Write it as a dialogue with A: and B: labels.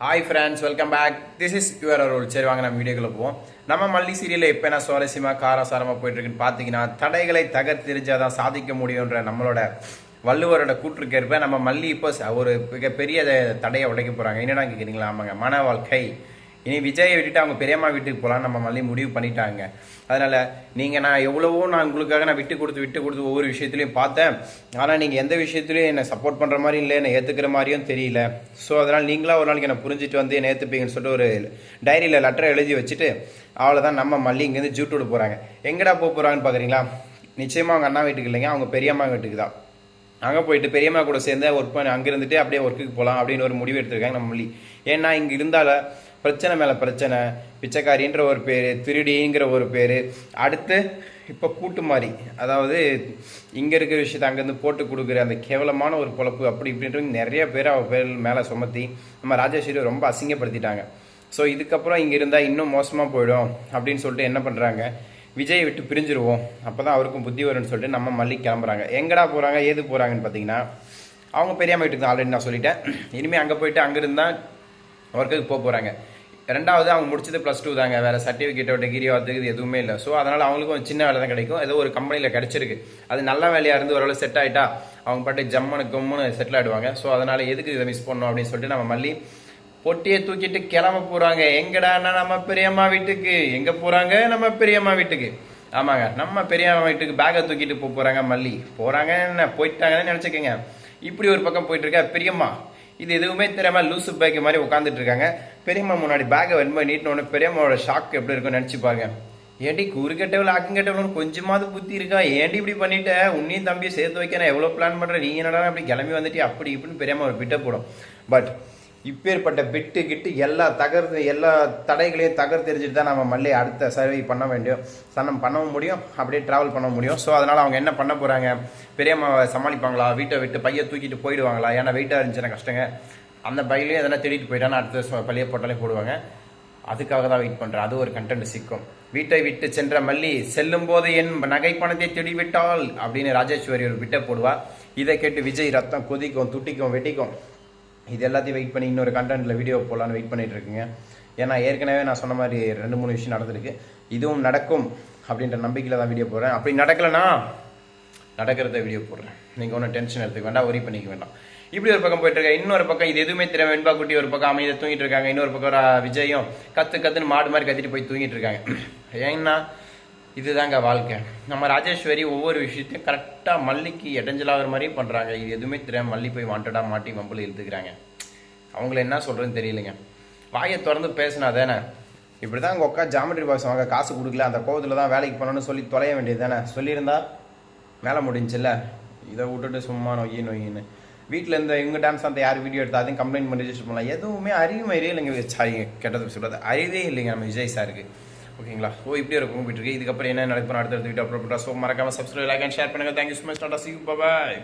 A: Hi friends welcome back this is your Arul சரி வாங்க நம்ம வீடியோக்குள்ள போவோம். நம்ம மல்லி சீரியலில் எப்போ என்ன சுவாரஸ்யமாக காரசாரமாக போயிட்டுருக்குன்னு பார்த்தீங்கன்னா தடைகளை தகர்த்தெரிஞ்சாதான் சாதிக்க முடியுன்ற நம்மளோட வள்ளுவரோட கூற்றுக்கேற்ப நம்ம மல்லி இப்போ ஒரு மிகப்பெரிய தடையை உடைக்க போகிறாங்க என்னடா கேட்குறீங்களா ஆமாங்க. மன வாழ்க்கை. இனி விஜயை விட்டுட்டு அவங்க பெரியம்மா வீட்டுக்கு போகலாம் நம்ம மல்லி முடிவு பண்ணிட்டாங்க. அதனால் நீங்கள் நான் எவ்வளவோ நான் உங்களுக்காக நான் விட்டு கொடுத்து விட்டு கொடுத்து ஒவ்வொரு விஷயத்துலையும் பார்த்தேன். ஆனால் நீங்கள் எந்த விஷயத்துலையும் என்னை சப்போர்ட் பண்ணுற மாதிரி இல்லை என்னை ஏற்றுக்கிற மாதிரியும் தெரியல. ஸோ அதனால் நீங்களா ஒரு நாளைக்கு என்னை புரிஞ்சுட்டு வந்து என்னை ஏற்றுப்பீங்கன்னு சொல்லிட்டு ஒரு டைரியில் லெட்டர் எழுதி வச்சுட்டு அவ்வளோதான் நம்ம மல்லி இங்கேருந்து ஜூட்டு விட போகிறாங்க எங்கடா போக போகிறாங்கன்னு பார்க்குறீங்களா நிச்சயமாக அவங்க அண்ணா வீட்டுக்கு இல்லைங்க அவங்க பெரியம்மா வீட்டுக்கு தான். அங்கே போயிட்டு பெரியம்மா கூட சேர்ந்து ஒர்க் பண்ணி அங்கே இருந்துட்டு அப்படியே ஒர்க்குக்கு போகலாம் அப்படின்னு ஒரு முடிவு எடுத்திருக்காங்க நம்ம மல்லி. ஏன்னா இங்கே இருந்தால பிரச்சனை மேலே பிரச்சனை பிச்சைக்காரின்ற ஒரு பேர் திருடிங்கிற ஒரு பேர். அடுத்து இப்போ கூட்டு மாதிரி அதாவது இங்கே இருக்கிற விஷயத்தை அங்கேருந்து போட்டு கொடுக்குற அந்த கேவலமான ஒரு பொழப்பு அப்படி இப்படின்றது நிறைய பேர் அவள் பேர் மேலே சுமத்தி நம்ம ராஜேஸ்வரி ரொம்ப அசிங்கப்படுத்திட்டாங்க. ஸோ இதுக்கப்புறம் இங்கே இருந்தால் இன்னும் மோசமாக போயிடும் அப்படின்னு சொல்லிட்டு என்ன பண்ணுறாங்க விஜயை விட்டு பிரிஞ்சிருவோம். அப்போ தான் அவருக்கும் புத்தி வரும்னு சொல்லிட்டு நம்ம மல்லி கிளம்புறாங்க. எங்கடா போகிறாங்க ஏது போகிறாங்கன்னு பார்த்தீங்கன்னா அவங்க பெரியாம வீட்டுக்கு தான் ஆல்ரெடி நான் சொல்லிட்டேன். இனிமேல் அங்கே போயிட்டு அங்கே இருந்தால் ஒர்க்குக்கு போக போகிறாங்க ரெண்டாவது அவங்க முடிச்சது ப்ளஸ் டூ தாங்க. வேறு சர்டிஃபிகேட்டோ டிகிரியோ அதுக்கு இது எதுவுமே இல்லை. ஸோ அதனால் அவங்களுக்கும் ஒரு சின்ன வேலை தான் கிடைக்கும். ஏதோ ஒரு கம்பெனியில் கிடச்சிருக்கு. அது நல்ல வேலையாக இருந்து ஓரளவு செட் ஆகிட்டா அவங்க பாட்டு ஜம்மனு கம்முன்னு செட்டில் ஆகிடுவாங்க ஸோ அதனால் எதுக்கு இதை மிஸ் பண்ணோம் அப்படின்னு சொல்லிட்டு நம்ம மல்லி பொட்டியை தூக்கிட்டு கிளம்ப போகிறாங்க எங்கடான்னா நம்ம பெரியம்மா வீட்டுக்கு? எங்கே போகிறாங்க நம்ம பெரியம்மா வீட்டுக்கு. ஆமாங்க. நம்ம பெரியம்மா வீட்டுக்கு பேக்கை தூக்கிட்டு போக போகிறாங்க மல்லி. போகிறாங்க என்ன? போயிட்டாங்கன்னு நினச்சிக்கோங்க. இப்படி ஒரு பக்கம் போயிட்டுருக்கா பெரியம்மா. இது எதுவுமே தெரியாமல் லூசு பேக் மாதிரி உட்காந்துட்டு இருக்காங்க. பெரியம்மா முன்னாடி பேக்கை வெண்மை நீட்டினோடனே பெரியம்மாவோட ஷாக் எப்படி இருக்கும்னு நினச்சி பாருங்க. ஏண்டி கூறு கெட்டவள் ஆக்கும் கெட்டவளும் கொஞ்சமாவது புத்தி இருக்கா? ஏண்டி இப்படி பண்ணிட்ட? உன்னையும் தம்பியை சேர்த்து வைக்க நான் எவ்வளோ பிளான் பண்ணுறேன் நீ என்னடா அப்படி கிளம்பி வந்துட்டு அப்படி இப்படின்னு பெரியம்மா ஒரு பிட்ட போடும். பட் இப்பேற்பட்ட பிட்டு கிட்டு எல்லா தகர்த்து எல்லா தடைகளையும் தகர் தெரிஞ்சுட்டு தான் நம்ம மல்லி அடுத்த சர்வை பண்ண வேண்டியும் சனம் பண்ணவும் முடியும் அப்படியே ட்ராவல் பண்ண முடியும். ஸோ அதனால் அவங்க என்ன பண்ண போகிறாங்க பெரியம்மாவை சமாளிப்பாங்களா? வீட்டை விட்டு பையை தூக்கிட்டு போயிடுவாங்களா? ஏன்னா வெயிட்டாக இருந்துச்சுன்னா கஷ்டங்க. அந்த பைலையும் எதனா தேடிட்டு போயிட்டானா அடுத்த ச- பள்ளியை போட்டாலே போடுவாங்க. அதுக்காக தான் வெயிட் பண்ணுறேன் அது ஒரு கண்டென்ட் சிக்கும். வீட்டை விட்டு சென்ற மல்லி செல்லும் போது என் நகை பணத்தை தேடி விட்டால் அப்படின்னு ராஜேஸ்வரி ஒரு விட்டை போடுவாள் இதை கேட்டு விஜய் ரத்தம் கொதிக்கும் துட்டிக்கும் வெட்டிக்கும் இது எல்லாத்தையும் வெயிட் பண்ணி இன்னொரு கண்டென்ட்டில் வீடியோ போடலான்னு வெயிட் பண்ணிகிட்டு இருக்குங்க. ஏன்னா ஏற்கனவே நான் சொன்ன மாதிரி ரெண்டு மூணு விஷயம் நடந்திருக்கு. இதுவும் நடக்கும் அப்படின்ற நம்பிக்கையில் தான் வீடியோ போடுறேன். அப்படி நடக்கலைன்னா நடக்கிறத வீடியோ போடுறேன். நீங்கள் ஒன்றும் டென்ஷன் எடுத்துக்க வேண்டாம் ஒரி பண்ணிக்க வேண்டாம். இப்படி ஒரு பக்கம் போயிட்டு இருக்க இன்னொரு பக்கம் இது எதுவுமே தெரியாம வெண்பா குட்டி ஒரு பக்கம் அமைதியை தூங்கிட்டு இருக்காங்க. இன்னொரு பக்கம் ரா- விஜயும் கத்து கத்துன்னு மாடு மாதிரி கத்திட்டு போய் தூங்கிட்டு இருக்காங்க. ஏன்னா இதுதாங்க வாழ்க்கை. நம்ம ராஜேஸ்வரி ஒவ்வொரு விஷயத்தையும் கரெக்டாக மல்லிக்கு இடைஞ்சலாகிற மாதிரியும் பண்ணுறாங்க இது எதுவுமே தெரியாமல் மல்லி போய் வாண்டடாக மாட்டி மம்பிள் இழுத்துக்கிறாங்க. அவங்கள என்ன சொல்கிறதுன்னு தெரியலைங்க. வாயை திறந்து பேசினா தானே? இப்படி தான் உங்கள் அக்கா ஜாமெட்ரி பாக்ஸ் வாங்க காசு கொடுக்கல அந்த கோவத்தில் தான் வேலைக்கு போகணும்னு சொல்லி தொலைய வேண்டியது தானே? சொல்லியிருந்தா வேலை முடிஞ்சில்ல இதை விட்டுட்டு சும்மா நொய்யி நொய்யின்னு. வீட்டில் இருந்த இவங்க டான்ஸ் அந்த யார் வீடியோ எடுத்தால் அதையும் கம்ப்ளைண்ட் பண்ணி ரிஜிஸ்டர் பண்ணலாம். எதுவுமே அறியும் அறியே இல்லைங்க. சாரி கெட்டது சொல்கிறது அறிவே இல்லைங்க. நம்ம விஜய் சாருக்கு ஓகேங்களா? ஓ இப்படி இருக்கும். போயிட்டு இருக்கு இதுக்கப்புறம் என்ன நடக்கும் அடுத்தடுத்த வீடியோ அப்லோட் பண்ணுறா ஸோ மறக்காமல் சப்ஸ்கிரைப் லைக் அண்ட் ஷேர் பண்ணுங்கள் thank you so much tata see bye